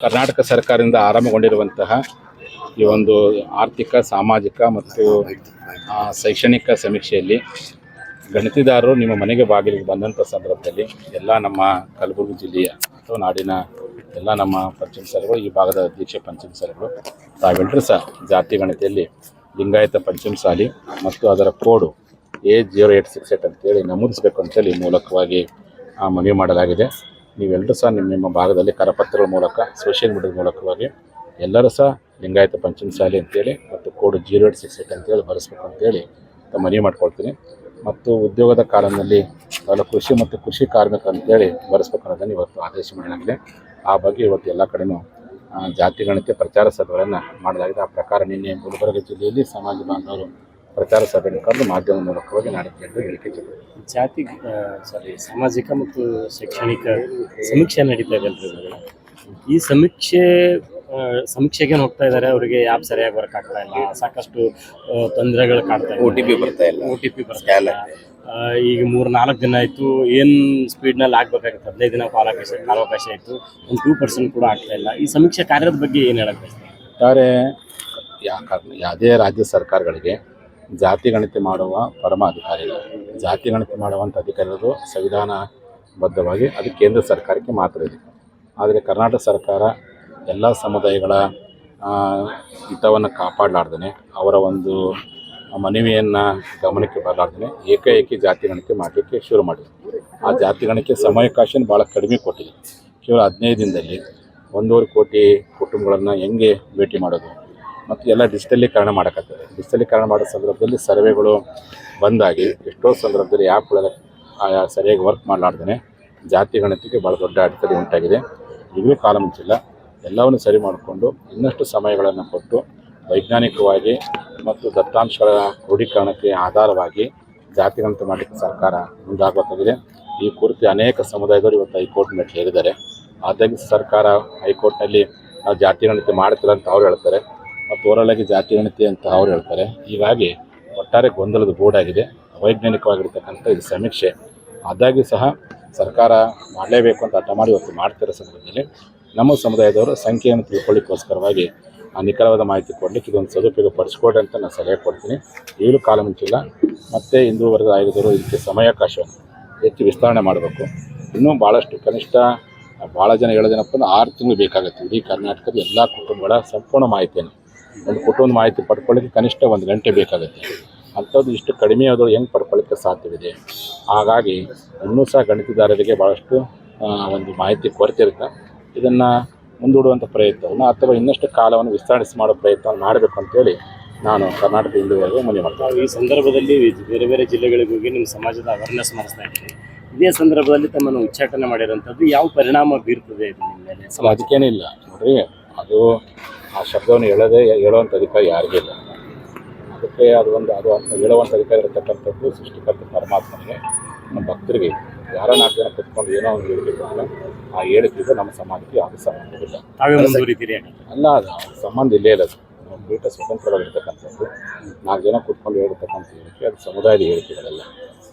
ಕರ್ನಾಟಕ ಸರ್ಕಾರದಿಂದ ಆರಂಭಗೊಂಡಿರುವಂತಹ ಈ ಒಂದು ಆರ್ಥಿಕ, ಸಾಮಾಜಿಕ ಮತ್ತು ಶೈಕ್ಷಣಿಕ ಸಮೀಕ್ಷೆಯಲ್ಲಿ ಗಣಿತಿದಾರರು ನಿಮ್ಮ ಮನೆಗೆ ಬಾಗಿಲಿಗೆ ಬಂದಂಥ ಸಂದರ್ಭದಲ್ಲಿ ಎಲ್ಲ ನಮ್ಮ ಕಲಬುರಗಿ ಜಿಲ್ಲೆಯ ಅಥವಾ ನಾಡಿನ ಎಲ್ಲ ನಮ್ಮ ಪಂಚಮ ಸಾಲಿಗಳು ಈ ಭಾಗದ ಅಧ್ಯಕ್ಷ ಪಂಚಮ ಸಾಲಿಗಳು ತಾವೆಲ್ಲರೂ ಸಹ ಜಾತಿ ಗಣಿತೆಯಲ್ಲಿ ಲಿಂಗಾಯತ ಪಂಚಮ ಸಾಲಿ ಮತ್ತು ಅದರ code A zero eight six eight ಅಂತೇಳಿ ನಮೂದಿಸಬೇಕು ಅಂತೇಳಿ ಮೂಲಕವಾಗಿ ಮನವಿ ಮಾಡಲಾಗಿದೆ. ನೀವೆಲ್ಲರೂ ಸಹ ನಿಮ್ಮ ನಿಮ್ಮ ಭಾಗದಲ್ಲಿ ಕರಪತ್ರಗಳ ಮೂಲಕ ಸೋಷಿಯಲ್ ಮೀಡಿಯಾದ ಮೂಲಕವಾಗಿ ಎಲ್ಲರೂ ಸಹ ಲಿಂಗಾಯತ ಪಂಚಮ ಶಾಲೆ ಅಂತೇಳಿ ಮತ್ತು code zero eight six eight ಅಂತೇಳಿ ಬರೆಸ್ಬೇಕು ಅಂತೇಳಿ ತಮ್ಮ ಮನವಿ ಮಾಡ್ಕೊಳ್ತೀನಿ. ಮತ್ತು ಉದ್ಯೋಗದ ಕಾಲದಲ್ಲಿ ಅವರ ಕೃಷಿ ಮತ್ತು ಕೃಷಿ ಕಾರ್ಮಿಕ ಅಂತೇಳಿ ಬರೆಸ್ಬೇಕು ಅನ್ನೋದನ್ನು ಇವತ್ತು ಆದೇಶ ಮಾಡಲಾಗಿದೆ. ಆ ಬಗ್ಗೆ ಇವತ್ತು ಎಲ್ಲ ಕಡೆಯೂ ಜಾತಿ ಪ್ರಚಾರ ಸಭೆಗಳನ್ನು ಮಾಡಲಾಗಿದೆ. ಆ ಪ್ರಕಾರ ನಿನ್ನೆ ಗುಲ್ಬರ್ಗ ಜಿಲ್ಲೆಯಲ್ಲಿ ಸಮಾಜ ಬಾಂಧವರು ಪ್ರಚಾರ ಸಭೆ ಮುಖಾಂತರ ಮಾಧ್ಯಮ ಮೂಲಕವಾಗಿ ಎಂದು ಹೇಳಿಕೆ ಜಾತಿ ಸಾರಿ ಸಾಮಾಜಿಕ ಮತ್ತು ಶೈಕ್ಷಣಿಕ ಸಮೀಕ್ಷೆ ನಡೀತಾ ಇದೆ ಅಲ್ರಿ ಈ ಸಮೀಕ್ಷೆ ಸಮೀಕ್ಷೆಗೆ ಹೋಗ್ತಾ ಇದ್ದಾರೆ ಅವರಿಗೆ ಆ್ಯಪ್ ಸರಿಯಾಗಿ ವರ್ಕ್ ಆಗ್ತಾ ಇಲ್ಲ ಸಾಕಷ್ಟು ತೊಂದರೆಗಳು ಕಾಡ್ತಾ ಇದೆ. ಓ ಟಿ ಪಿ ಬರ್ತಾ ಇಲ್ಲ. ಓ ಟಿ ಪಿ ಬರ್ತಾ ಇಲ್ಲ. ಈಗ ಮೂರು ನಾಲ್ಕು ದಿನ ಆಯಿತು ಏನು ಸ್ಪೀಡ್ನಲ್ಲಿ ಆಗಬೇಕಾಗಿತ್ತು? ಹದಿನೈದು ದಿನ ಕಾಲಾವಕಾಶ ಕಾಲಾವಕಾಶ ಆಯಿತು ಒಂದು ಟೂ ಪರ್ಸೆಂಟ್ ಕೂಡ ಆಗ್ತಾ ಇಲ್ಲ. ಈ ಸಮೀಕ್ಷೆ ಕಾರ್ಯದ ಬಗ್ಗೆ ಏನು ಹೇಳಕ್ಕೆ ಬಯಸ್ತೀರಿ? ಒಟ್ಟಾರೆ ಯಾ ಕಾರಣ ಯಾವುದೇ ರಾಜ್ಯ ಸರ್ಕಾರಗಳಿಗೆ ಜಾತಿ ಗಣತಿ ಮಾಡುವ ಪರಮ ಅಧಿಕಾರಿಗಳು. ಜಾತಿ ಗಣತಿ ಮಾಡುವಂಥ ಅಧಿಕಾರಿಗಳು ಸಂವಿಧಾನ ಸಂವಿಧಾನಬದ್ಧವಾಗಿ ಅದು ಕೇಂದ್ರ ಸರ್ಕಾರಕ್ಕೆ ಮಾತ್ರ ಇದೆ. ಆದರೆ ಕರ್ನಾಟಕ ಸರ್ಕಾರ ಎಲ್ಲ ಸಮುದಾಯಗಳ ಹಿತವನ್ನು ಕಾಪಾಡಲಾರ್ದೇ ಅವರ ಒಂದು ಮನವಿಯನ್ನು ಗಮನಕ್ಕೆ ಬರಲಾರ್ದೇ ಏಕಾಏಕಿ ಜಾತಿ ಗಣತಿ ಮಾಡಲಿಕ್ಕೆ ಶುರು ಮಾಡಿದೆ. ಆ ಜಾತಿ ಗಣಕ್ಕೆ ಸಮಯಾವಕಾಶ ಭಾಳ ಕಡಿಮೆ ಕೊಟ್ಟಿದೆ. ಕೇವಲ ಹದಿನೈದು ದಿನದಲ್ಲಿ ಒಂದೂವರೆ ಕೋಟಿ ಕುಟುಂಬಗಳನ್ನು ಹೆಂಗೆ ಭೇಟಿ ಮಾಡೋದು? ಮತ್ತು ಎಲ್ಲ ಡಿಜಿಟಲೀಕರಣ ಮಾಡೋಕ್ಕಾಗ್ತದೆ ಡಿಜಿಟಲೀಕರಣ ಮಾಡೋ ಸಂದರ್ಭದಲ್ಲಿ ಸರ್ವೆಗಳು ಬಂದಾಗಿ ಎಷ್ಟೋ ಸಂದರ್ಭದಲ್ಲಿ ಆ್ಯಪ್ಗಳೆಲ್ಲ ಆಯಾ ಸರಿಯಾಗಿ ವರ್ಕ್ ಮಾಡಲಾರ್ದೇ ಜಾತಿ ಗಣತಿಗೆ ಭಾಳ ದೊಡ್ಡ ಅಡೆತಡೆ ಉಂಟಾಗಿದೆ. ಈಗಲೂ ಕಾಲ ಮುಚ್ಚಿಲ್ಲ ಎಲ್ಲವನ್ನು ಸರಿ ಮಾಡಿಕೊಂಡು ಇನ್ನಷ್ಟು ಸಮಯಗಳನ್ನು ಕೊಟ್ಟು ವೈಜ್ಞಾನಿಕವಾಗಿ ಮತ್ತು ದತ್ತಾಂಶಗಳ ಕ್ರೋಢೀಕರಣಕ್ಕೆ ಆಧಾರವಾಗಿ ಜಾತಿ ಗಣತಿ ಮಾಡಲಿಕ್ಕೆ ಸರ್ಕಾರ ಮುಂದಾಗಬೇಕಾಗಿದೆ. ಈ ಕುರಿತು ಅನೇಕ ಸಮುದಾಯದವರು ಇವತ್ತು ಹೈಕೋರ್ಟ್ ಮೇಲೆ ಹೇಳಿದ್ದಾರೆ. ಆದಾಗಿ ಸರ್ಕಾರ ಹೈಕೋರ್ಟ್ನಲ್ಲಿ ನಾವು ಜಾತಿ ಗಣತಿ ಮಾಡ್ತಿಲ್ಲ ಅಂತ ಅವ್ರು ಹೇಳ್ತಾರೆ. ಮತ್ತು ಓರಲಾಗಿ ಜಾತಿ ಗಣತಿ ಅಂತ ಅವ್ರು ಹೇಳ್ತಾರೆ. ಹೀಗಾಗಿ ಒಟ್ಟಾರೆ ಗೊಂದಲದ ಬೋರ್ಡಾಗಿದೆ ವೈಜ್ಞಾನಿಕವಾಗಿರ್ತಕ್ಕಂಥ ಇದು ಸಮೀಕ್ಷೆ. ಆದಾಗ್ಯೂ ಸಹ ಸರ್ಕಾರ ಮಾಡಲೇಬೇಕು ಅಂತ ಹಠ ಮಾಡಿ ಇವತ್ತು ಮಾಡ್ತಿರೋ ಸಂದರ್ಭದಲ್ಲಿ ನಮ್ಮ ಸಮುದಾಯದವರು ಸಂಖ್ಯೆಯನ್ನು ತಿಳ್ಕೊಳ್ಳಿಕ್ಕೋಸ್ಕರವಾಗಿ ಆ ನಿಖರವಾದ ಮಾಹಿತಿ ಕೊಡಲಿಕ್ಕೆ ಇದೊಂದು ಸದುಪಯೋಗ ಪಡಿಸ್ಕೊಡ್ರಿ ಅಂತ ನಾನು ಸಲಹೆ ಕೊಡ್ತೀನಿ. ಈಗಲೂ ಕಾಲ ಮುಂಚಿಲ್ಲ. ಮತ್ತು ಹಿಂದೂ ವರ್ಗದ ಆಯೋಗದವರು ಇದಕ್ಕೆ ಸಮಯಾವಕಾಶವನ್ನು ಹೆಚ್ಚು ವಿಸ್ತರಣೆ ಮಾಡಬೇಕು. ಇನ್ನೂ ಭಾಳಷ್ಟು ಕನಿಷ್ಠ ಭಾಳ ಜನ ಹೇಳೋದೇನಪ್ಪ ಅಂದ್ರೆ ಆರು ತಿಂಗಳು ಬೇಕಾಗುತ್ತೆ. ಇಡೀ ಕರ್ನಾಟಕದ ಎಲ್ಲ ಕುಟುಂಬಗಳ ಸಂಪೂರ್ಣ ಮಾಹಿತಿಯನ್ನು. ಒಂದು ಕುಟುಂಬದ ಮಾಹಿತಿ ಪಡ್ಕೊಳ್ಳಿಕ್ಕೆ ಕನಿಷ್ಠ ಒಂದು ಗಂಟೆ ಬೇಕಾಗುತ್ತೆ. ಅಂಥದ್ದು ಇಷ್ಟು ಕಡಿಮೆ ಆದರೂ ಹೆಂಗೆ ಪಡ್ಕೊಳ್ಳಿಕ್ಕೆ ಸಾಧ್ಯವಿದೆ? ಹಾಗಾಗಿ ಇನ್ನೂ ಸಹ ಗಣಿತದಾರರಿಗೆ ಭಾಳಷ್ಟು ಒಂದು ಮಾಹಿತಿ ಕೊರತೆ ಇರುತ್ತೆ ಇದನ್ನು ಮುಂದೂಡುವಂಥ ಪ್ರಯತ್ನವನ್ನು ಅಥವಾ ಇನ್ನಷ್ಟು ಕಾಲವನ್ನು ವಿಸ್ತರಣೆ ಮಾಡೋ ಪ್ರಯತ್ನವನ್ನು ಮಾಡಬೇಕು ಅಂತೇಳಿ ನಾನು ಕರ್ನಾಟಕ ಹಿಂದೂವರೆಗೂ ಮನವಿ ಮಾಡ್ತೀನಿ ಈ ಸಂದರ್ಭದಲ್ಲಿ ಬೇರೆ ಬೇರೆ ಜಿಲ್ಲೆಗಳಿಗೆ ಹೋಗಿ ನಿಮ್ಮ ಸಮಾಜದ ಅವೇರ್ನೆಸ್ ಮಾಡಿಸ್ತಾ ಇದ್ದೀವಿ ಇದೇ ಸಂದರ್ಭದಲ್ಲಿ ತಮ್ಮನ್ನು ಉಚ್ಚಾಟನೆ ಮಾಡಿರೋಂಥದ್ದು ಯಾವ ಪರಿಣಾಮ ಬೀರ್ತದೆ ಇದು ನಿಮ್ಮ ಮೇಲೆ? ಅದಕ್ಕೇನಿಲ್ಲ ನೋಡ್ರಿ ಅದು ಆ ಶಬ್ದವನ್ನು ಹೇಳೋದೇ ಹೇಳುವಂಥ ಅಧಿಕಾರ ಯಾರಿಗೂ ಇಲ್ಲ. ಅದಕ್ಕೆ ಅದು ಒಂದು ಅದು ಅಂತ ಹೇಳುವಂಥ ಅಧಿಕಾರ ಇರತಕ್ಕಂಥದ್ದು ಸೃಷ್ಟಿಕರ್ತ ಪರಮಾತ್ಮನಿಗೆ ನಮ್ಮ ಭಕ್ತರಿಗೆ. ಯಾರ ನಾಲ್ಕು ಜನ ಕುತ್ಕೊಂಡು ಏನೋ ಒಂದು ಅಂತ ಆ ಹೇಳಿಕೆಗೆ ನಮ್ಮ ಸಮಾಜಕ್ಕೆ ಯಾವುದೇ ಸಂಬಂಧವಿಲ್ಲ ಅಲ್ಲ ಅದು ಸಂಬಂಧ ಇಲ್ಲೇ ಇಲ್ಲ. ಅದು ನಮ್ಮ ಪೀಠ ಸ್ವತಂತ್ರವಾಗಿರ್ತಕ್ಕಂಥದ್ದು. ನಾಲ್ಕು ಜನ ಕೂತ್ಕೊಂಡು ಹೇಳಿರ್ತಕ್ಕಂಥ ಹೇಳಿಕೆ ಅದು ಸಮುದಾಯದ ಹೇಳಿಕೆಗಳಲ್ಲ.